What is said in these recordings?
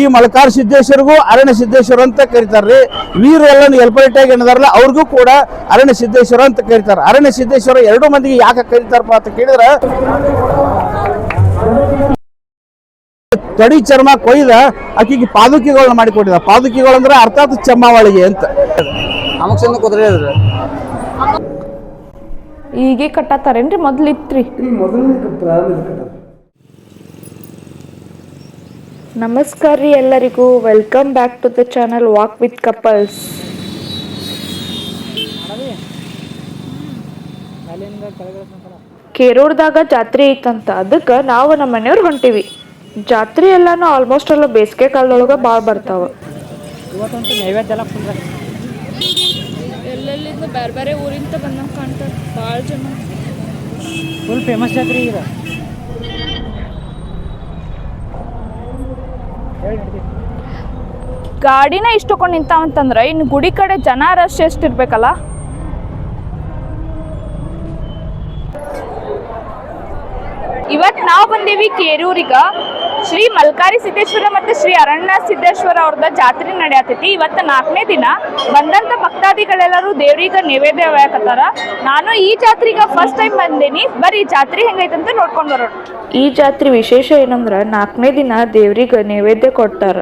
ಈ ಮಲಕಾರ ಸಿದ್ದೇಶ್ವರಿಗೂ ಅರಣ್ಯ ಸಿದ್ದೇಶ್ವರ ಅಂತ ಕರೀತಾರ್ರಿ. ವೀರ ಎಲ್ಲ ಎಲ್ಪರೇಟಾಗಿ ಏನಿದಾರಲ್ಲ ಅವ್ರಿಗೂ ಕೂಡ ಅರಣ್ಯ ಸಿದ್ದೇಶ್ವರ ಅಂತ ಕರೀತಾರೆ. ಅರಣ್ಯ ಸಿದ್ದೇಶ್ವರ ಎರಡು ಮಂದಿಗೆ ಯಾಕೆ ಕರೀತಾರಪ್ಪ ಅಂತ ಕೇಳಿದ್ರೆ? ತಡಿ ಚರ್ಮ ಕೊಯ್ದ ಆಕಿಗೆ ಪಾದುಕಿಗಳನ್ನ ಮಾಡಿಕೊಟ್ಟಿದ. ಪಾದುಕಿಗಳು ಅಂದ್ರೆ ಅರ್ಥಾತ್ ಚಮ್ಮಾವಳಿಗೆ ಅಂತ. ಈಗೇ ಕಟ್ಟತ್ತಾರೇನ್ರಿ? ಮೊದ್ಲು ಇತ್ರಿ ನಮಸ್ಕಾರ ರೀ ಎಲ್ಲರಿಗೂ. Welcome back to the channel walk with couples ಕೇರೂರ್ದಾಗ ಜಾತ್ರೆ ಐತಂತ. ಅದಕ್ಕೆ ನಾವು ನಮ್ಮ ಮನೆಯವ್ರು ಹೊಂಟಿವಿ. ಜಾತ್ರೆ ಎಲ್ಲಾನು ಆಲ್ಮೋಸ್ಟ್ ಎಲ್ಲ ಬೇಸಿಗೆ ಕಾಲದೊಳಗೆ ಭಾಳ ಬರ್ತಾವ. ಎಲ್ಲೆಲ್ಲಿಂದ ಬೇರೆ ಬೇರೆ ಊರಿಂದ ಬಂದಂಗೆ ಕಾಣ್ತಾರೆ. ಭಾಳ ಜನ. ಫುಲ್ ಫೇಮಸ್ ಜಾತ್ರೆ ಈಗ. ಗಾಡಿನ ಇಷ್ಟಕೊಂಡು ನಿಂತಾವಂತಂದ್ರೆ ಇನ್ನು ಗುಡಿ ಕಡೆ ಜನ ರಶ್ ಎಷ್ಟು ಇರ್ಬೇಕಲ್ಲ ಇವತ್ ನಾವು ಬಂದೀವಿ ಕೇರೂರಿಗ. ಶ್ರೀ ಮಲ್ಕಾರಿ ಸಿದ್ದೇಶ್ವರ ಮತ್ತು ಶ್ರೀ ಅರಣ್ಯ ಸಿದ್ದೇಶ್ವರ ಅವ್ರದ ಜಾತ್ರೆ ನಡೆಯತೈತಿ. ಇವತ್ತು ನಾಲ್ಕನೇ ದಿನ ಬಂದಂತ ಭಕ್ತಾದಿಗಳೆಲ್ಲರೂ ದೇವ್ರಿಗೆ ನೈವೇದ್ಯ ಹಾಕತ್ತಾರ ನಾನು ಈ ಜಾತ್ರೆಗೆ ಫಸ್ಟ್ ಟೈಮ್ ಬಂದೀನಿ. ಬರೀ ಜಾತ್ರೆ ಹೆಂಗೈತಂತ ನೋಡ್ಕೊಂಡು ಬರೋಣ. ಈ ಜಾತ್ರೆ ವಿಶೇಷ ಏನಂದ್ರ ನಾಲ್ಕನೇ ದಿನ ದೇವ್ರಿಗೆ ನೈವೇದ್ಯ ಕೊಡ್ತಾರ.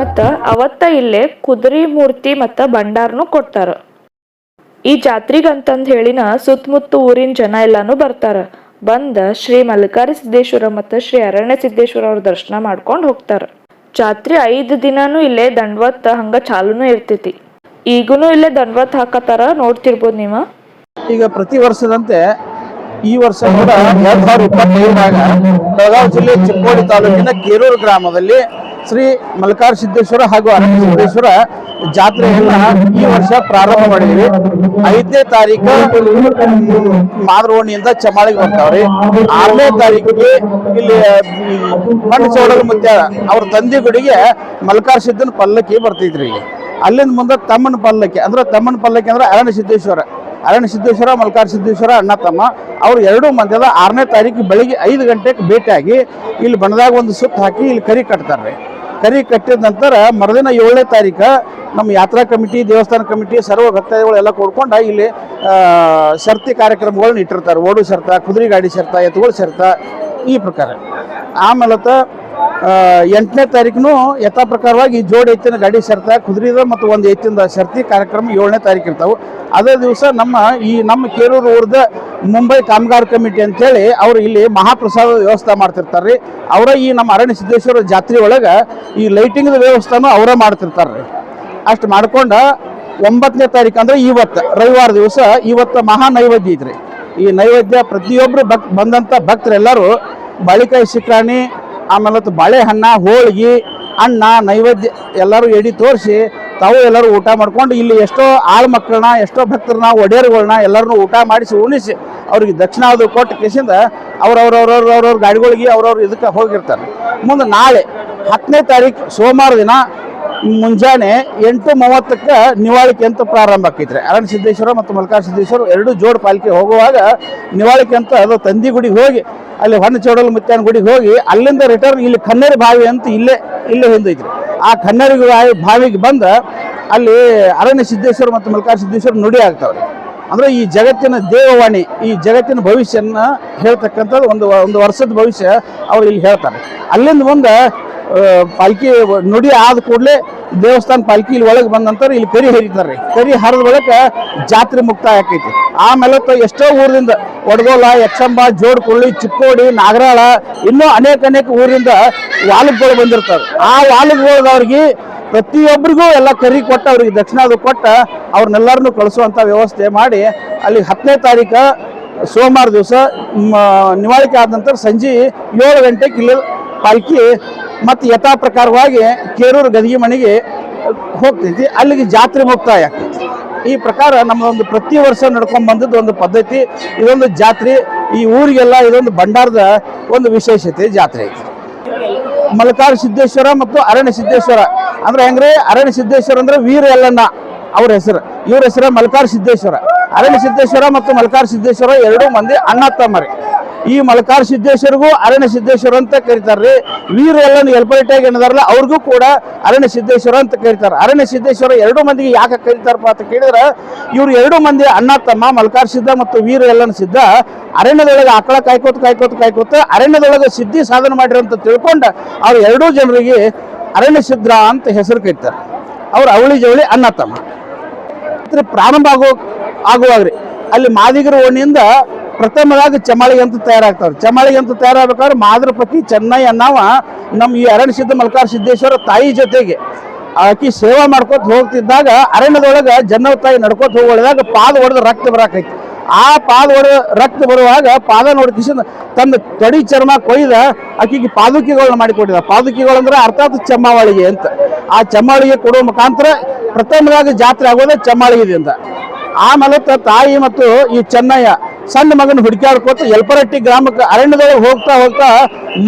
ಮತ್ತ ಅವತ್ತ ಇಲ್ಲೇ ಕುದುರೆ ಮೂರ್ತಿ ಮತ್ತ ಭಂಡಾರನು ಕೊಡ್ತಾರ. ಈ ಜಾತ್ರಿಗ್ ಅಂತಂದ್ ಹೇಳಿನ ಸುತ್ತಮುತ್ತ ಊರಿನ ಜನ ಎಲ್ಲಾನು ಬರ್ತಾರ. ಬಂದ ಶ್ರೀ ಮಲ್ಲಿಕಾರಿ ಸಿದ್ದೇಶ್ವರ ಮತ್ತು ಶ್ರೀ ಅರಣ್ಯ ಸಿದ್ದೇಶ್ವರ ಅವ್ರ ದರ್ಶನ ಮಾಡ್ಕೊಂಡು ಹೋಗ್ತಾರ. ಜಾತ್ರೆ ಐದು ದಿನಾನು ಇಲ್ಲೇ ದಂಡವತ್ ಹಂಗ ಚಾಲೂನು ಇರ್ತೈತಿ. ಈಗೂನು ಇಲ್ಲೇ ದಂಡವತ್ ಹಾಕತಾರ ನೋಡ್ತಿರ್ಬೋದು ನೀವು? ಈಗ ಪ್ರತಿ ವರ್ಷದಂತೆ ಈ ವರ್ಷ ಕೂಡ ಎರಡ್ ಸಾವಿರದ ಇಪ್ಪತ್ತೈದರಾಗ ಬೆಳಗಾವಿ ಜಿಲ್ಲೆ ಚಿಕ್ಕೋಡಿ ತಾಲೂಕಿನ ಕೇರೂರು ಗ್ರಾಮದಲ್ಲಿ ಶ್ರೀ ಮಲ್ಕಾರ್ ಸಿದ್ದೇಶ್ವರ ಹಾಗೂ ಅರಣ್ಯ ಸಿದ್ದೇಶ್ವರ ಜಾತ್ರೆಯನ್ನ ಈ ವರ್ಷ ಪ್ರಾರಂಭ ಮಾಡಿದ್ವಿ. ಐದನೇ ತಾರೀಕು ಮಾದರವಣಿಯಿಂದ ಚಮಾಳಿಗೆ ಬರ್ತಾವ್ರಿ. ಆರನೇ ತಾರೀಕಿಗೆ ಇಲ್ಲಿ ಮಣ್ಣು ಚೌಡರ ಮುತ್ಯ ಅವ್ರ ತಂದೆ ಗುಡಿಗೆ ಮಲ್ಕಾರ್ ಸಿದ್ದನ ಪಲ್ಲಕ್ಕಿ ಬರ್ತಿದ್ರಿ ಅಲ್ಲಿಂದ ಮುಂದೆ ತಮ್ಮನ ಪಲ್ಲಕ್ಕಿ, ಅಂದ್ರೆ ತಮ್ಮನ ಪಲ್ಲಕ್ಕಿ ಅಂದ್ರೆ ಅರಣ್ಯ ಸಿದ್ದೇಶ್ವರ. ಅರಣ್ಯ ಸಿದ್ದೇಶ್ವರ, ಮಲ್ಕಾರ್ ಸಿದ್ದೇಶ್ವರ, ಅಣ್ಣ ತಮ್ಮ, ಅವ್ರು ಎರಡೂ ಮಂದಿದ ಆರನೇ ತಾರೀಕು ಬೆಳಿಗ್ಗೆ ಐದು ಗಂಟೆಗೆ ಭೇಟಿಯಾಗಿ ಇಲ್ಲಿ ಬಣ್ಣದಾಗ ಒಂದು ಸುತ್ತ ಹಾಕಿ ಇಲ್ಲಿ ಕರಿ ಕಟ್ತಾರೆ ಕರಿ ಕಟ್ಟಿದ ನಂತರ ಮರುದಿನ ಏಳನೇ ತಾರೀಕು ನಮ್ಮ ಯಾತ್ರಾ ಕಮಿಟಿ, ದೇವಸ್ಥಾನ ಕಮಿಟಿ, ಸರ್ವ ಭಕ್ತಾದಿಗಳು ಎಲ್ಲ ಕೂಡ್ಕೊಂಡು ಇಲ್ಲಿ ಶರ್ತಿ ಕಾರ್ಯಕ್ರಮಗಳನ್ನ ಇಟ್ಟಿರ್ತಾರೆ. ಓಡು ಶರ್ತ, ಕುದುರೆ ಗಾಡಿ ಶರ್ತ ಎತ್ತುಗಳ ಶರ್ತ ಈ ಪ್ರಕಾರ. ಆಮೇಲೆ ಎಂಟನೇ ತಾರೀಕು ಯಥಾ ಪ್ರಕಾರವಾಗಿ ಜೋಡಿ ಎತ್ತಿನ ಗಾಡಿ ಶರ್ತ, ಕುದುರೆದ ಮತ್ತು ಒಂದು ಎತ್ತಿನ ಶರ್ತಿ ಕಾರ್ಯಕ್ರಮ ಏಳನೇ ತಾರೀಕು ಇರ್ತಾವೆ. ಅದೇ ದಿವಸ ನಮ್ಮ ಈ ನಮ್ಮ ಕೇರೂರು ಊರದ ಮುಂಬೈ ಕಾಮಗಾರ ಕಮಿಟಿ ಅಂತೇಳಿ ಅವರು ಇಲ್ಲಿ ಮಹಾಪ್ರಸಾದ ವ್ಯವಸ್ಥೆ ಮಾಡ್ತಿರ್ತಾರೆ ರೀ ಅವರ ಈ ನಮ್ಮ ಅರಣ್ಯ ಸಿದ್ದೇಶ್ವರ ಜಾತ್ರೆ ಒಳಗೆ ಈ ಲೈಟಿಂಗ್ದ ವ್ಯವಸ್ಥೆನೂ ಅವರೇ ಮಾಡ್ತಿರ್ತಾರೆ ರೀ ಅಷ್ಟು ಮಾಡ್ಕೊಂಡ ಒಂಬತ್ತನೇ ತಾರೀಕು ಅಂದರೆ ಇವತ್ತು, ರವಿವಾರ ದಿವಸ ಇವತ್ತು ಮಹಾ ನೈವೇದ್ಯ ಐತ್ರಿ. ಈ ನೈವೇದ್ಯ ಪ್ರತಿಯೊಬ್ಬರು ಭಕ್ ಬಂದಂಥ ಭಕ್ತರೆಲ್ಲರೂ, ಬಾಳಿಕಾಯಿ ಶಿಕ್ರಾಣಿ ಆಮೇಲೆ ಬಾಳೆಹಣ್ಣ ಹೋಳಿಗೆ, ಅನ್ನ, ನೈವೇದ್ಯ ಎಲ್ಲರೂ ಎಡಿ ತೋರಿಸಿ ತಾವು ಎಲ್ಲರೂ ಊಟ ಮಾಡ್ಕೊಂಡು ಇಲ್ಲಿ ಎಷ್ಟೋ ಆಳು ಮಕ್ಕಳನ್ನ, ಎಷ್ಟೋ ಭಕ್ತರನ್ನ ಒಡೆಯರುಗಳನ್ನ ಎಲ್ಲರನ್ನೂ ಊಟ ಮಾಡಿಸಿ, ಉಣಿಸಿ ಅವ್ರಿಗೆ ದಕ್ಷಿಣ ಅದು ಕೊಟ್ಟು ಕೇಸಿಂದ ಅವ್ರವ್ರವ್ರವ್ರವ್ರವ್ರ ಗಾಡಿಗಳಿಗೆ ಅವ್ರವ್ರ ಇದಕ್ಕೆ ಹೋಗಿರ್ತಾರೆ. ಮುಂದೆ ನಾಳೆ ಹತ್ತನೇ ತಾರೀಕು ಸೋಮವಾರ ದಿನ ಮುಂಜಾನೆ ಎಂಟು ಮೂವತ್ತಕ್ಕೆ ನಿವಾಳಿಕೆ ಅಂತ ಪ್ರಾರಂಭ ಆಕೈತ್ರಿ. ಅರಣ್ಯ ಸಿದ್ದೇಶ್ವರ ಮತ್ತು ಮಲ್ಕಾರ್ ಸಿದ್ದೇಶ್ವರ ಎರಡು ಜೋಡ್ ಪಾಲಿಕೆ ಹೋಗುವಾಗ ನಿವಾಳಿಕೆ ಅಂತ ಅದು ತಂದಿ ಗುಡಿಗೆ ಹೋಗಿ, ಅಲ್ಲಿ ಹೊನ್ನ ಚೌಡಲ್ ಮುತ್ಯಾನ್ ಗುಡಿಗೆ ಹೋಗಿ ಅಲ್ಲಿಂದ ರಿಟರ್ನ್ ಇಲ್ಲಿ ಕನ್ನೇರಿ ಬಾವಿ ಅಂತ ಇಲ್ಲೇ ಇಲ್ಲೇ ಹಿಂದೈತ್ರಿ. ಆ ಕನ್ನೇರಿ ಬಾವಿ, ಬಾವಿಗೆ ಬಂದ ಅಲ್ಲಿ ಅರಣ್ಯ ಸಿದ್ದೇಶ್ವರ ಮತ್ತು ಮಲ್ಕಾರ ಸಿದ್ದೇಶ್ವರ ನುಡಿ ಆಗ್ತಾವ್ರಿ. ಅಂದ್ರೆ ಈ ಜಗತ್ತಿನ ದೇವವಾಣಿ, ಈ ಜಗತ್ತಿನ ಭವಿಷ್ಯನ ಹೇಳ್ತಕ್ಕಂಥದ್ದು ಒಂದು ಒಂದು ವರ್ಷದ ಭವಿಷ್ಯ ಅವ್ರು ಇಲ್ಲಿ ಹೇಳ್ತಾರೆ. ಅಲ್ಲಿಂದ ಮುಂದೆ ಪಾಲ್ಕಿ ನುಡಿ ಆದ ಕೂಡಲೇ ದೇವಸ್ಥಾನ ಪಾಲ್ಕಿ ಇಲ್ಲಿ ಒಳಗೆ ಬಂದ ನಂತರ ಇಲ್ಲಿ ಕರಿ ಹರಿತಾರೆ ಕರಿ ಹರಿದ ಬಳಿಕ ಜಾತ್ರೆ ಮುಕ್ತಾಯ ಆಕೈತಿ. ಆಮೇಲೆ ಎಷ್ಟೋ ಊರಿಂದ ಒಡಗೋಲ ಯಕ್ಷಂಬ ಜೋಡ್ಕೊಳ್ಳಿ ಚಿಕ್ಕೋಡಿ, ನಾಗರಾಳ ಇನ್ನೂ ಅನೇಕ ಅನೇಕ ಊರಿಂದ ವಾಲುಗಳು ಬಂದಿರ್ತಾರೆ ಆ ವಾಲುಗಳದವ್ರಿಗೆ ಪ್ರತಿಯೊಬ್ಬರಿಗೂ ಎಲ್ಲ ಕರಿ ಕೊಟ್ಟು ಅವ್ರಿಗೆ ದಕ್ಷಿಣಾದು ಕೊಟ್ಟ ಅವ್ರನ್ನೆಲ್ಲರನ್ನು ಕಳಿಸುವಂಥ ವ್ಯವಸ್ಥೆ ಮಾಡಿ ಅಲ್ಲಿ ಹತ್ತನೇ ತಾರೀಕು ಸೋಮವಾರ ದಿವಸ ನಿವಾಳಿಕೆ ಆದ ನಂತರ ಸಂಜೆ ಏಳು ಗಂಟೆಗೆ ಇಲ್ಲಿ ಪಾಲ್ಕಿ ಮತ್ತು ಯಥಾ ಪ್ರಕಾರವಾಗಿ ಕೇರೂರು ಗದಗಿ ಮನೆಗೆ ಹೋಗ್ತೈತಿ. ಅಲ್ಲಿಗೆ ಜಾತ್ರೆ ಮುಕ್ತಾಯ ಈ ಪ್ರಕಾರ ನಮ್ಮದೊಂದು ಪ್ರತಿ ವರ್ಷ ನಡ್ಕೊಂಡ್ ಬಂದದ್ದು ಒಂದು ಪದ್ಧತಿ, ಇದೊಂದು ಜಾತ್ರೆ, ಈ ಊರಿಗೆಲ್ಲ ಇದೊಂದು ಭಂಡಾರದ ಒಂದು ವಿಶೇಷತೆ ಜಾತ್ರೆ. ಐತಿ ಮಲಕಾರ ಸಿದ್ದೇಶ್ವರ ಮತ್ತು ಅರಣ್ಯ ಸಿದ್ದೇಶ್ವರ. ಅಂದ್ರೆ ಹೆಂಗ್ರೆ? ಅರಣ್ಯ ಸಿದ್ದೇಶ್ವರ ಅಂದ್ರೆ ವೀರ ಎಲ್ಲಣ್ಣ ಅವ್ರ ಹೆಸರು. ಇವ್ರ ಹೆಸರು ಮಲ್ಕಾರ ಸಿದ್ದೇಶ್ವರ. ಅರಣ್ಯ ಸಿದ್ದೇಶ್ವರ ಮತ್ತು ಮಲ್ಕಾರ ಸಿದ್ದೇಶ್ವರ ಎರಡೂ ಮಂದಿ ಅಣ್ಣ ತಮ್ಮರಿ. ಈ ಮಲಕಾರ ಸಿದ್ದೇಶ್ವರಿಗೂ ಅರಣ್ಯ ಸಿದ್ದೇಶ್ವರ ಅಂತ ಕರೀತಾರ್ರಿ. ವೀರ ಎಲ್ಲನ ಎಲ್ಪರಿಟಾಗಿ ಏನದಾರಲ್ಲ ಅವ್ರಿಗೂ ಕೂಡ ಅರಣ್ಯ ಸಿದ್ದೇಶ್ವರ ಅಂತ ಕರೀತಾರೆ. ಅರಣ್ಯ ಸಿದ್ದೇಶ್ವರ ಎರಡು ಮಂದಿಗೆ ಯಾಕೆ ಕರೀತಾರಪ್ಪ ಅಂತ ಕೇಳಿದ್ರೆ, ಇವ್ರು ಎರಡು ಮಂದಿ ಅಣ್ಣ, ತಮ್ಮ, ಮಲ್ಕಾರ ಸಿದ್ಧ ಮತ್ತು ವೀರ ಎಲ್ಲನ ಸಿದ್ಧ. ಅರಣ್ಯದೊಳಗೆ ಆಕಳ ಕಾಯ್ಕೋತ ಕಾಯ್ಕೋತ ಕಾಯ್ಕೋತ, ಅರಣ್ಯದೊಳಗೆ ಸಿದ್ಧಿ ಸಾಧನೆ ಮಾಡಿರೋ ಅಂತ ತಿಳ್ಕೊಂಡು ಅವ್ರು ಎರಡೂ ಜನರಿಗೆ ಅರಣ್ಯ ಸಿದ್ಧ ಅಂತ ಹೆಸರು ಕರೀತಾರೆ. ಅವ್ರು ಅವಳಿ ಜವಳಿ ಅಣ್ಣ, ತಮ್ಮ. ಪ್ರಾರಂಭ ಆಗೋ, ಆಗುವಾಗ್ರಿ. ಅಲ್ಲಿ ಮಾದಿಗರ ಓಣಿಯಿಂದ ಪ್ರಥಮವಾಗಿ ಚಮಾಳಿಗೆ ಅಂತ ತಯಾರಾಗ್ತಾವ್ರಿ. ಚಮಾಳಿಗೆ ಅಂತ ತಯಾರಾಗಬೇಕಾದ್ರೆ ಮಾದ್ರಪತಿ, ಚೆನ್ನೈ ಅನ್ನವ ನಮ್ಮ ಈ ಅರಣ್ಯ ಸಿದ್ಧ ಮಲ್ಕಾರ ಸಿದ್ದೇಶ್ವರ ತಾಯಿ ಜೊತೆಗೆ ಆಕಿ ಸೇವಾ ಮಾಡ್ಕೊತ ಹೋಗ್ತಿದ್ದಾಗ ಅರಣ್ಯದೊಳಗೆ ಜನ್ನವ ತಾಯಿ ನಡ್ಕೊತ ಹೋಗಿದಾಗ ಪಾದ ಹೊಡೆದು ರಕ್ತ ಬರಾಕೈತಿ. ಆ ಪಾದ ಹೊಡೆದ ರಕ್ತ ಬರುವಾಗ ಪಾದ ನೋಡ್ಕಿಸಿಂದ ತನ್ನ ತಡಿ ಚರ್ಮ ಕೊಯ್ದ ಆಕಿಗೆ ಪಾದುಕಿಗಳನ್ನ ಮಾಡಿಕೊಟ್ಟಿದ. ಪಾದುಕಿಗಳಂದ್ರೆ ಅರ್ಥಾತ್ ಚಮ್ಮಾವಳಿಗೆ ಅಂತ. ಆ ಚಮ್ಮಾವಳಿಗೆ ಕೊಡುವ ಮುಖಾಂತರ ಪ್ರಥಮವಾಗಿ ಜಾತ್ರೆ ಆಗೋದೇ ಅಂತ ಆಮೇಲೆ ತಾಯಿ ಮತ್ತು ಈ ಚೆನ್ನಯ್ಯ ಸಣ್ಣ ಮಗನ ಹುಡುಕಾಡ್ಕೋತ ಯಲ್ಪರಟ್ಟಿ ಗ್ರಾಮಕ್ಕೆ ಅರಣ್ಯದೊಳಗೆ ಹೋಗ್ತಾ ಹೋಗ್ತಾ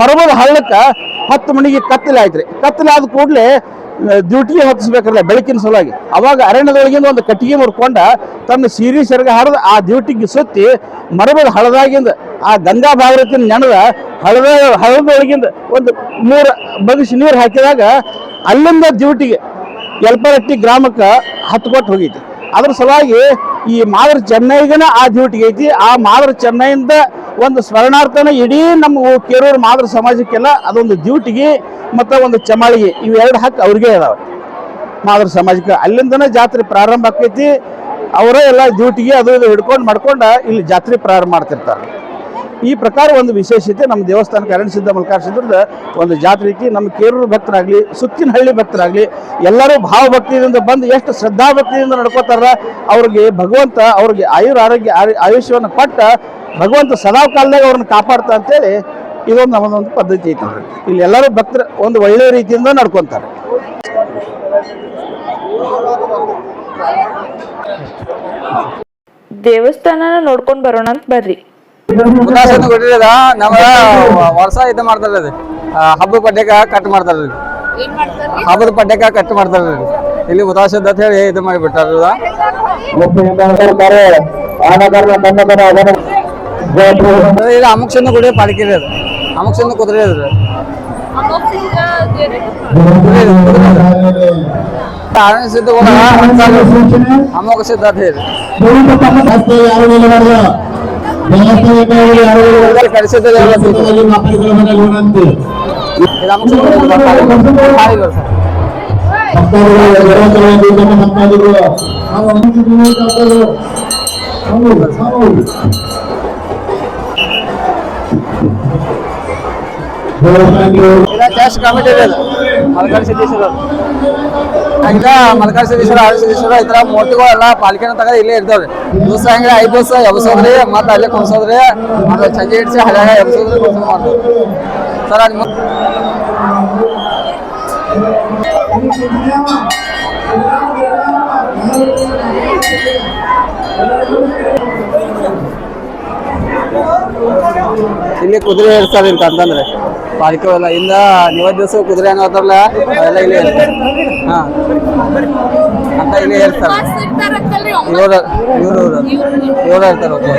ಮರಬದ ಹಳ್ಳಕ್ಕೆ ಹತ್ತು ಮಣಿಗೆ ಕತ್ತಲೆ ರೀ ಕತ್ತಲೆ ಕೂಡಲೇ ಡ್ಯೂಟಿ ಹೊತ್ತಿಸ್ಬೇಕಲ್ಲ ಬೆಳಕಿನ ಸಲುವಾಗಿ. ಅವಾಗ ಅರಣ್ಯದೊಳಗಿಂದ ಒಂದು ಕಟ್ಟಿಗೆ ಮುರ್ಕೊಂಡ ತನ್ನ ಸೀರಿ ಸೆರಗ ಹರಿದು ಆ ಡ್ಯೂಟಿಗೆ ಸುತ್ತಿ ಮರಬದ ಹಳದಾಗಿಂದ ಆ ಗಂಗಾ ಭಾಗವತಿನ ನೆನದ ಹಳದ ಹಳದೊಳಗಿಂದ ಒಂದು ಮೂರು ಬಗಸಿ ನೀರು ಹಾಕಿದಾಗ ಅಲ್ಲಿಂದ ಡ್ಯೂಟಿಗೆ ಯಲ್ಪರಟ್ಟಿ ಗ್ರಾಮಕ್ಕೆ ಹತ್ತು ಕೊಟ್ಟು ಹೋಗೈತಿ ಅದ್ರ ಸಲುವಾಗಿ ಈ ಮಾದರ ಚೆನ್ನೈಗನ ಆ ಡ್ಯೂಟಿಗೆ ಐತಿ. ಆ ಮಾದರ ಚೆನ್ನೈಯಿಂದ ಒಂದು ಸ್ಮರಣಾರ್ಥನ ಇಡೀ ನಮ್ಮ ಕೇರೂರು ಮಾದರ ಸಮಾಜಕ್ಕೆಲ್ಲ ಅದೊಂದು ಡ್ಯೂಟಿಗೆ ಮತ್ತು ಒಂದು ಚಮಾಳಿಗೆ ಇವೆರಡು ಹಕ್ಕು ಅವ್ರಿಗೆ ಅದಾವೆ. ಮಾದರ ಸಮಾಜಕ್ಕೆ ಅಲ್ಲಿಂದನೇ ಜಾತ್ರೆ ಪ್ರಾರಂಭ ಆಕೈತಿ. ಅವರೇ ಎಲ್ಲ ಡ್ಯೂಟಿಗೆ ಅದು ಇದು ಹಿಡ್ಕೊಂಡು ಮಾಡ್ಕೊಂಡು ಇಲ್ಲಿ ಜಾತ್ರೆ ಪ್ರಾರಂಭ ಮಾಡ್ತಿರ್ತಾರೆ. ಈ ಪ್ರಕಾರ ಒಂದು ವಿಶೇಷತೆ ನಮ್ಮ ದೇವಸ್ಥಾನಕ್ಕೆ ಅರಣ್ಯ ಸಿದ್ಧ ಒಂದು ಜಾತ್ರೆಗೆ ನಮ್ಮ ಕೇರೂರು ಭಕ್ತರಾಗಲಿ ಸುತ್ತಿನ ಹಳ್ಳಿ ಭಕ್ತರಾಗಲಿ, ಎಲ್ಲರೂ ಭಾವಭಕ್ತಿಯಿಂದ ಬಂದು ಎಷ್ಟು ಶ್ರದ್ಧಾಭಕ್ತಿಯಿಂದ ನಡ್ಕೋತಾರ, ಅವ್ರಿಗೆ ಭಗವಂತ ಅವ್ರಿಗೆ ಆಯುರ್ ಆರೋಗ್ಯ ಆಯು- ಆಯುಷ್ಯವನ್ನು ಕೊಟ್ಟ ಭಗವಂತ ಸದಾ ಕಾಲದಾಗ ಅವ್ರನ್ನ ಕಾಪಾಡ್ತಾ ಅಂತೇಳಿ ಇದೊಂದು ನಮ್ಮದೊಂದು ಪದ್ಧತಿ ಐತಿ. ಇಲ್ಲಿ ಎಲ್ಲರೂ ಭಕ್ತರು ಒಂದು ಒಳ್ಳೆಯ ರೀತಿಯಿಂದ ನಡ್ಕೊತಾರೆ. ದೇವಸ್ಥಾನನ ನೋಡ್ಕೊಂಡು ಬರೋಣ ಅಂತ ಬರ್ರಿ. ಉದಾಸನ ಕೊಟ್ಟಿರದ ನಮ್ಗ ವರ್ಷ ಇದು ಮಾಡ್ತಾರ ಅದು ಹಬ್ಬದ ಪಡ್ಡೆಕ ಕಟ್ ಮಾಡ್ತಾರ ಹಬ್ಬದ ಪಡ್ಡೆಕ ಕಟ್ ಮಾಡ್ತಾರ ಇಲ್ಲಿ ಉದಾಸದ ಅಂತ ಹೇಳಿ ಇದು ಮಾಡಿಬಿಟ್ಟಾರ ಇದು ಅಮುಕ್ಷನ ಗುಡಿ ಅಮುಕ್ಷನ್ ಅದು ಅಮುಕ್ಷನ ಕುದುರೆ ಅದು ಆನಂದ ಸಿದ್ಧ ಅಮೋಘ ಸಿದ್ಧ ಅಂತ ಹೇಳಿ. ಕಳಿಸಿದ್ದ ಇದು ಅಮುಕ್ಷನ ಗುಡಿ ಪಾಲಿಕೆ ಸರ್ ಇಲ್ಲ ಕ್ಯಾಶ್ ಕಮಿಟಿ ಇದೆ ಅದು ಮಲ್ಕಾರಿ ಸಿದ್ದೇಶ್ವರ ಈ ತರ ಮೂರ್ತಿಗಳೆಲ್ಲ ಪಾಲಿಕೆನ ತಗದ ಇಲ್ಲೇ ಇರ್ತಾವ್ರಿ. ದಿವಸ ಹಂಗ ಐದು ದಿವಸ ಎಬ್ಸೋದ್ರಿ ಮತ್ತೆ ಅಲ್ಲೇ ಕುಣ್ಸೋದ್ರಿ ಅದು ಸಂಜೆ ಇಡ್ಸಿ ಹಳ್ಯಾಗ ಎಬ್ಸೋದ್ರಿ ಮಾಡ್ತಾರೆ ಸರ್ ಅಲ್ಲಿ ಮು- ಇಲ್ಲಿ ಕುದುರೆ ಇರ್ತಾರೆ ಅಂತ ಅಂತಂದ್ರೆ ಪಾಲಿಕೆ ಎಲ್ಲ ಇಂದ ನೀವತ್ತು ದಿವಸ ಕುದುರೆ ಏನೋ ಅದಾರಲ್ಲ ಅವೆಲ್ಲ ಇಲ್ಲಿ ಹಾ. ಅಂತ ಇಲ್ಲಿ ಇರ್ತಾರೆ ಇವರು ಇವರು ಇರ್ತಾರೆ ಒಬ್ರು.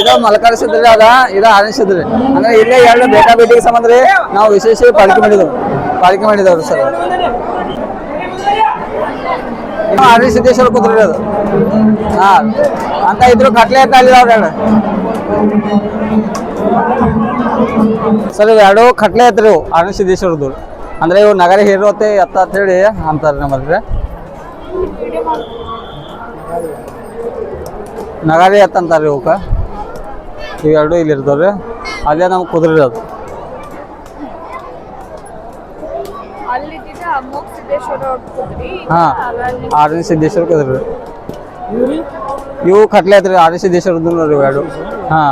ಇದು ಮಲಕರಿಸಿದ್ರಿ ಅದ ಇದು ಆನಿಸಿದ್ರಿ ಅಂದ್ರೆ ಇಲ್ಲೇ ಎರಡು ಬೇಕಾಬೇಟಿಗೆ ಸಂಬಂಧ ರೀ ನಾವು ವಿಶೇಷ ಪಾಲಿಕೆ ಮಾಡಿದೆವು. ಪಾಲಿಕೆ ಮಾಡಿದವರು ಸರ್. ಆರ್ವಿ ಸಿದ್ದೇಶ್ವರ ಕುದುರೆ ಅದು ಹಾ. ಅಂತ ಇದ್ರು ಕಟ್ಲೆ ಅಂತ ಅಲ್ಲಿ ಸರ್ ಇವು ಎರಡು ಕಟ್ಲೆ ಐತ್ರಿ ಇವು ಅರಣ್ಯ ಸಿದ್ದೇಶ್ವರದ್ದು. ಅಂದ್ರೆ ಇವು ನಗರ ಹೇರೋತೆ ಎತ್ತ ಅಂತ ಹೇಳಿ ಅಂತಾರೆ ನಮ್ಮಲ್ಲಿ. ನಗಾರಿ ಎತ್ತ ಅಂತಾರೆ ಇವಕ್ಕ ಇವೆರಡು ಇಲ್ಲಿ ಇರ್ತಾವ್ರಿ. ಅಲ್ಲೇ ನಮ್ಗೆ ಕುದುರೆ ಅದು ಹಾ ಆರನೇ ಸಿದ್ದೇಶ್ವರ ಕುದುರೆ. ಇವು ಕಟ್ಲೆ ಐತ್ರಿ ಸಿ ಸಿದ್ದೇಶ್ವರದ್ದು ನೋಡ್ರಿ ಎರಡು. ಹಾ.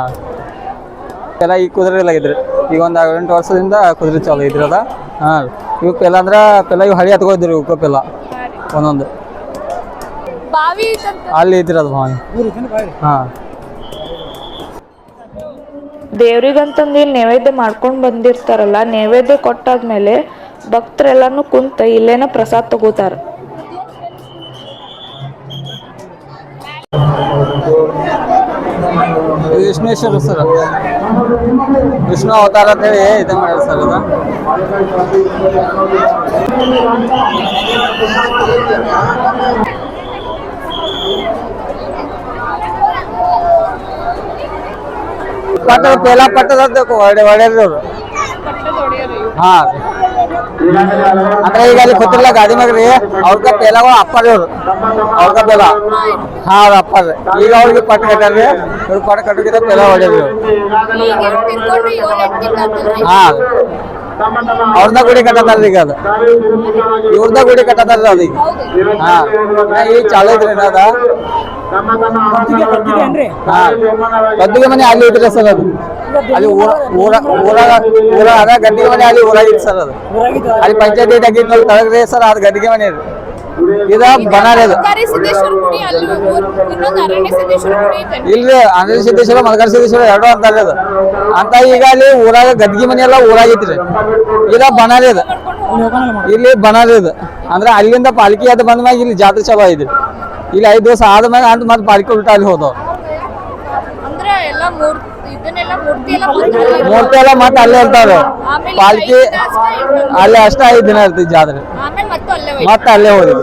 ಎಲ್ಲ ಈ ಕುದುರೆ ಎಲ್ಲ ಇದ್ರಿ. ಈಗ ಒಂದು ಎಂಟು ವರ್ಷದಿಂದ ಕುದುರೆ ಚಾಲು ಇದ್ರಿ ಅದ ಹಾಂ. ಇವಕ್ಕೆ ಎಲ್ಲ ಅಂದ್ರೆ ಪೆಲ್ಲ ಇವು ಹಳಿ ಹತ್ಕೋದ್ರಿ ಇವಕ್ಕೆ ಪೆಲ್ಲ. ಒಂದೊಂದು. ಬಾವಿ ಅಲ್ಲಿ ಇದ್ರಿ ಅದು ಭಾವಿ ಹಾ. ದೇವ್ರಿಗಂತಂದು ಇಲ್ಲಿ ನೈವೇದ್ಯ ಮಾಡ್ಕೊಂಡು ಬಂದಿರ್ತಾರಲ್ಲ ನೈವೇದ್ಯ ಕೊಟ್ಟಾದ್ಮೇಲೆ ಭಕ್ತರೆಲ್ಲಾನು ಕುಂತ ಇಲ್ಲೇನ ಪ್ರಸಾದ ತಗೋತಾರ. ಇದು ವಿಷ್ಣುವೇಶ್ವರ ಸರ್ ವಿಷ್ಣು ಅವತಾರ ಅಂತೇಳಿ ಇದು ಮಾಡ್ಯಾರ ಸರ್ ಅದು ಪಟ್ಟ ಪೇಲ ಪಟ್ಟದ ಹೊಡೆ ಹೊಡೆದ್ರು ಹಾ ಅಂದ್ರೆ ಈಗ ಅಲ್ಲಿ ಕೂತಿರ್ಲ ಗಾಡಿ ಮ್ಯಾಗ ರೀ. ಅವ್ರಕ ಪೇಲಗಳು ಅಪ್ಪರಿ ಅವ್ರು ಅವ್ರಕ ಪೇಲ ಹಾ ಅವ್ರ ಅಪ್ಪರ್. ಈಗ ಅವ್ರಿಗೆ ಪಟ್ಟ ಕಟ್ಟಾರ್ರಿ ಇವ್ರು ಪಟ್ಟ ಕಟ್ಟೋಕಿಂತ ಪೇಲ ಹೊಡೆದ್ರು ಹಾ. ಅವ್ರದ ಗುಡಿ ಕಟ್ಟತಾರ ಈಗ ಅದು. ಇವ್ರದ ಗುಡಿ ಕಟ್ಟತಾರ ಅದು ಈಗ. ಹಾ. ಈಗ ಚಾಲು ಐತ್ರಿ ಅದ. ಹಾ. ಗದ್ದಿಗೆ ಮನೆ ಅಲ್ಲಿ ಐತ್ರಿ ಸರ್ ಅದು. ಅಲ್ಲಿ ಊರ ಊರ ಊರಾಗ ಊರಾಗ ಅದ ಗದ್ದಿಗೆ ಮನೆ ಅಲ್ಲಿ ಊರಾಗಿತ್ತು ಸರ್ ಅದು. ಅಲ್ಲಿ ಪಂಚಾಯತಿ ಆಗಿದ್ ತಳಗ್ರಿ ಸರ್ ಅದು ಗದ್ದಿಗೆ ಮನೆ ರೀ ಇದ ಬನಾರಿ ಅದು. ಇಲ್ರಿ ಅನಿಲ್ ಸಿದ್ದೇಶ್ವರ ಮಲಗರ ಸಿದ್ದೇಶ್ವರ ಎರಡು ಅಂತ ಅದು. ಅಂತ ಈಗ ಅಲ್ಲಿ ಊರಾಗ ಗದ್ದಿಗೆ ಮನೆ ಎಲ್ಲ ಊರಾಗೈತ್ರಿ ಇದ ಬನಾರಿ ಅದು ಇಲ್ಲಿ ಬನಾರಿ ಅದು ಅಂದ್ರೆ ಅಲ್ಲಿಂದ ಪಾಲ್ಕಿ ಅದು ಬಂದ ಮ್ಯಾಗ ಇಲ್ಲಿ ಜಾತ್ರೆ ಚಲೋ ಐತಿ ಇಲ್ಲಿ ಐದು ದಿವಸ ಆದ್ಮ್ಯಾಗ ಅಂತ ಮತ್ತೆ ಪಾಲ್ಕಿ ಉಲ್ಟಾ ಅಲ್ಲಿ ಎಲ್ಲ ಮೂರ್ತಿ ಎಲ್ಲ ಮತ್ತೆ ಅಲ್ಲೇ ಇರ್ತಾವ್ರಿ ಪಾಲ್ಕಿ ಅಲ್ಲೇ ಅಷ್ಟೇ ಐದು ದಿನ ಇರ್ತೀವಿ ಜಾತ್ರೆ. ಮತ್ತೆ ಅಲ್ಲೇ ಹೋದ್ರಿ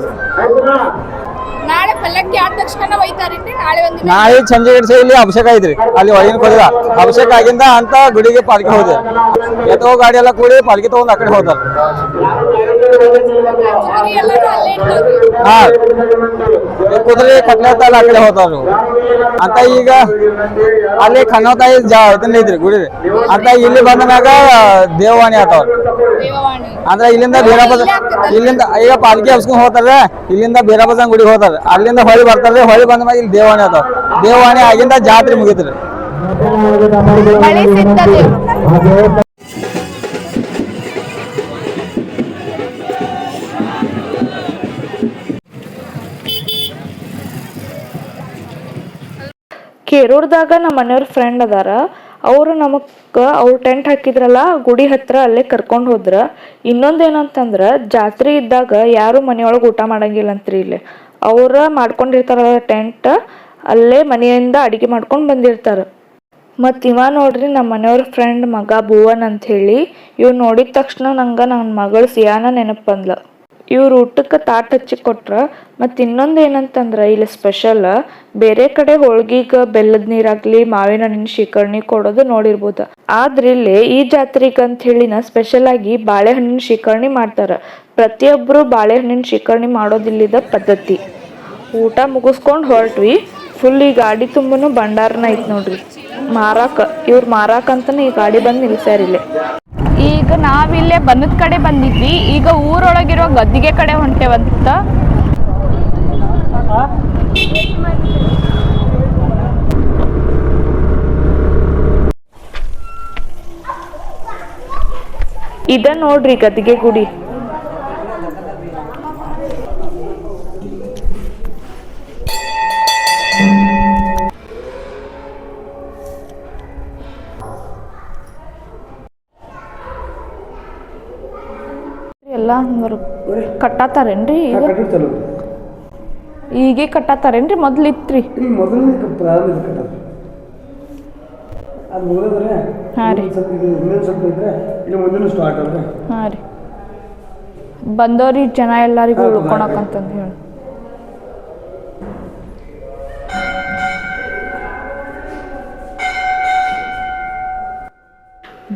ನಾಳೆ ಗಿಡ್ಸ ಇಲ್ಲಿ? ಅಭಿಷೇಕ ಐತ್ರಿ. ಅಲ್ಲಿ ಒಳಗಿನ ಕೊಡಿದ ಅಭಿಷೇಕ ಆಗಿಂದ ಅಂತ ಗುಡಿಗೆ ಪಾಲ್ಕಿ ಹೋದೆ. ಎತ್ತೋ ಗಾಡಿ ಎಲ್ಲ ಕೂಡಿ ಪಾಲ್ಕಿ ತಗೊಂಡ್ ಆ ಕಡೆ ಹೋದಾರ. ಹಾ. ಕುದುರೆ ಕಟ್ಲತ್ತಲ್ಲ ಆ ಕಡೆ ಹೋದಾರ ಅಂತ ಈಗ ಅಲ್ಲಿ ಖನ್ನೋತಾಯಿ ಜಾ ಇದನ್ನ ಐತ್ರಿ ಗುಡಿ. ಅಂತ ಇಲ್ಲಿ ಬಂದ ದೇವವಾಣಿ ಆತವ್ರು. ಅಂದ್ರೆ ಇಲ್ಲಿಂದ ಬೇರಾಬಜ ಇಲ್ಲಿಂದ ಈಗ ಪಾಲ್ಕಿ ಹಬ್ಸ್ಕೊಂಡು ಹೋಗ್ತಾರೆ. ಇಲ್ಲಿಂದ ಬೇರಾಬಜಾನ್ ಗುಡಿಗೆ ಹೋಗ್ತಾರೆ. ಅಲ್ಲಿಂದ ಹೊಳಿ ಬರ್ತಾರೆ. ಹೊಳಿ ಬಂದ ಮ್ಯಾಗ ಇಲ್ಲಿ ದೇವವಾಣಿ ಆತಾವ ದೇವವಾಣಿ ಆಗಿಂದ ಜಾತ್ರೆ ಮುಗಿತ್ರಿ. ಕೇರೂರ್ದಾಗ ನಮ್ಮ ಮನೆಯವ್ರ ಫ್ರೆಂಡ್ ಅದಾರ. ಅವರು ನಮಗೆ ಅವ್ರು ಟೆಂಟ್ ಹಾಕಿದ್ರಲ್ಲ, ಗುಡಿ ಹತ್ತಿರ ಅಲ್ಲೇ ಕರ್ಕೊಂಡು ಹೋದ್ರ. ಇನ್ನೊಂದೇನಂತಂದ್ರೆ ಜಾತ್ರೆ ಇದ್ದಾಗ ಯಾರು ಮನೆಯೊಳಗೆ ಊಟ ಮಾಡಂಗಿಲ್ಲ ಅಂತ್ರಿ ಇಲ್ಲಿ. ಅವ್ರ ಮಾಡ್ಕೊಂಡಿರ್ತಾರಲ್ಲ ಟೆಂಟ್ ಅಲ್ಲೇ ಮನೆಯಿಂದ ಅಡಿಗೆ ಮಾಡ್ಕೊಂಡು ಬಂದಿರ್ತಾರೆ. ಮತ್ತು ಇವ ನೋಡ್ರಿ ನಮ್ಮ ಮನೆಯವ್ರ ಫ್ರೆಂಡ್ ಮಗ ಭುವನ್ ಅಂತ ಹೇಳಿ ಇವ್ ನೋಡಿದ ತಕ್ಷಣ ನಂಗೆ ನನ್ನ ಮಗಳು ಸಿಯಾನ ನೆನಪು ಬಂದ್ಲ. ಇವ್ರು ಊಟಕ್ಕೆ ತಾಟ್ ಹಚ್ಚಿ ಕೊಟ್ರ, ಮತ್ತು ಇನ್ನೊಂದು ಏನಂತಂದ್ರೆ ಇಲ್ಲಿ ಸ್ಪೆಷಲ್ ಬೇರೆ ಕಡೆ ಹೋಳ್ಗಿಗೆ ಬೆಲ್ಲದ ನೀರಾಗಲಿ, ಮಾವಿನ ಹಣ್ಣಿನ ಶೀಕರ್ಣಿ ಕೊಡೋದು ನೋಡಿರ್ಬೋದು. ಆದ್ರೆ ಇಲ್ಲಿ ಈ ಜಾತ್ರೆಗೆ ಅಂತ ಹೇಳಿನ ಸ್ಪೆಷಲ್ ಆಗಿ ಬಾಳೆಹಣ್ಣಿನ ಶೀಕರ್ಣಿ ಮಾಡ್ತಾರ. ಪ್ರತಿಯೊಬ್ಬರು ಬಾಳೆಹಣ್ಣಿನ ಶೀಕರ್ಣಿ ಮಾಡೋದಿಲ್ಲದ ಪದ್ಧತಿ. ಊಟ ಮುಗಿಸ್ಕೊಂಡು ಹೊರಟ್ವಿ ಫುಲ್ ಈ ಗಾಡಿ ತುಂಬನು ಭಂಡಾರನ ಐತ್ ನೋಡ್ರಿ. ಮಾರಾಕ, ಇವ್ರ ಮಾರಾಕ ಅಂತಾನೆ ಈ ಗಾಡಿ ಬಂದು ನಿಲ್ಸ್ಯಾರ ಇಲ್ಲೇ. ಈಗ ನಾವಿಲ್ಲೇ ಬನ್ನದ ಕಡೆ ಬಂದಿದ್ವಿ. ಈಗ ಊರೊಳಗಿರೋ ಗದ್ದಿಗೆ ಕಡೆ ಹೊಂಟೇವಂತ. ಇದ ನೋಡ್ರಿ ಗದ್ದಿಗೆ ಗುಡಿ. ಎಲ್ಲ ಹಂಗಾರ ಕಟ್ಟಾತಾರೇನ್ರಿ ಈಗ? ಈಗೇ ಕಟ್ಟಾತಾರೇನ್ರಿ ಮೊದ್ಲು ಇತ್ರಿ? ಹಾಂ ರೀ. ಹಾಂ ರೀ. ಬಂದವ್ರಿಗೆ ಜನ ಎಲ್ಲರಿಗೂ ಉಳ್ಕೊಳಕಂತಂದು ಹೇಳಿ.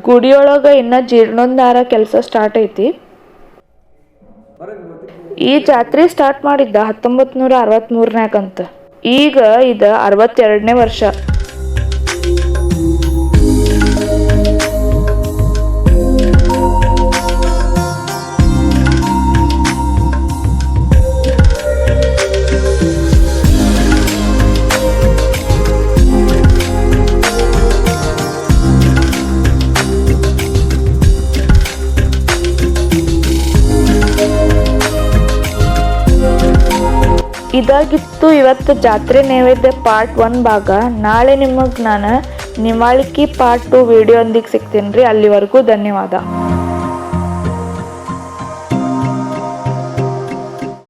ಗುಡಿಯೊಳಗ ಇನ್ನ ಜೀರ್ಣೋದ್ಧಾರ ಕೆಲಸ ಸ್ಟಾರ್ಟ್ ಐತಿ. ಈ ಜಾತ್ರೆ ಸ್ಟಾರ್ಟ್ ಮಾಡಿದ್ದ ಹತ್ತೊಂಬತ್ತು ನೂರ ಅರವತ್ತ್ಮೂರನ್ಯಾಗ ಅಂತ ಈಗ ಇದು ಅರವತ್ತೆರಡನೇ ವರ್ಷ. ಇದಾಗಿತ್ತು ಇವತ್ತು ಜಾತ್ರೆ ನೈವೇದ್ಯ ಪಾರ್ಟ್ ಒನ್ ಭಾಗ. ನಾಳೆ ನಿಮಗೆ ನಾನು ನಿವಾಳಿಕೆ ಪಾರ್ಟ್ ಟು ವಿಡಿಯೋ ಒಂದಿಗೆ ಸಿಗ್ತೀನಿ ರೀ ಅಲ್ಲಿವರೆಗೂ ಧನ್ಯವಾದ.